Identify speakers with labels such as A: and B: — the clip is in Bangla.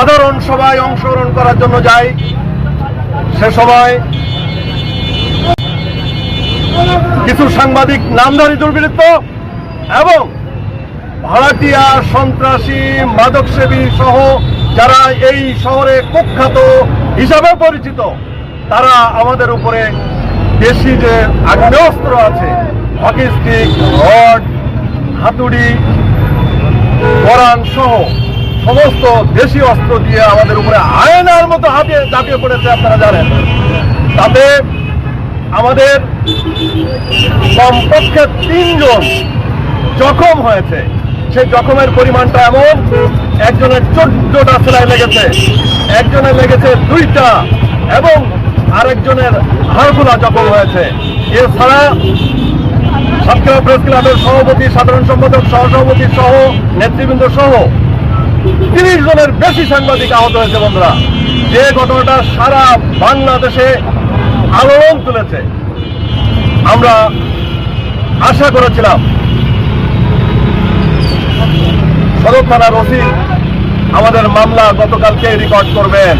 A: সাধারণ সভায় অংশগ্রহণ করার জন্য যাই। সে সময় কিছু সাংবাদিক নামধারী দুর্বৃত্ত এবং ভাড়াটিয়া সন্ত্রাসী মাদকসেবী সহ যারা এই শহরে কুখ্যাত হিসাবে পরিচিত, তারা আমাদের উপরে দেশি যে আগ্নেয়াস্ত্র আছে হকি স্টিক, রড, হাতুড়ি কোরআন সহ সমস্ত দেশি অস্ত্র দিয়ে আমাদের উপরে আয়নার মতো হাতিয়ে ঝাঁপিয়ে পড়েছে, আপনারা জানেন। তাতে আমাদের কমপক্ষে তিনজন জখম হয়েছে। সেই জখমের পরিমাণটা এমন, একজনের চোদ্দটা সেলাই লেগেছে, একজনের লেগেছে দুইটা, এবং আরেকজনের হাড়গুলা জখম হয়েছে। এছাড়া সাতক্ষীরা প্রেস ক্লাবের সভাপতি, সাধারণ সম্পাদক, সহসভাপতি সহ নেতৃবৃন্দ সহ জনের বেশি সাংবাদিক আহত হয়েছে বন্ধুরা। যে ঘটনাটা সারা বাংলাদেশে আলোড়ন তুলেছে, আমরা আশা করেছিলাম। সদর থানার ওসি আমাদের মামলা গতকালকে রেকর্ড করবেন।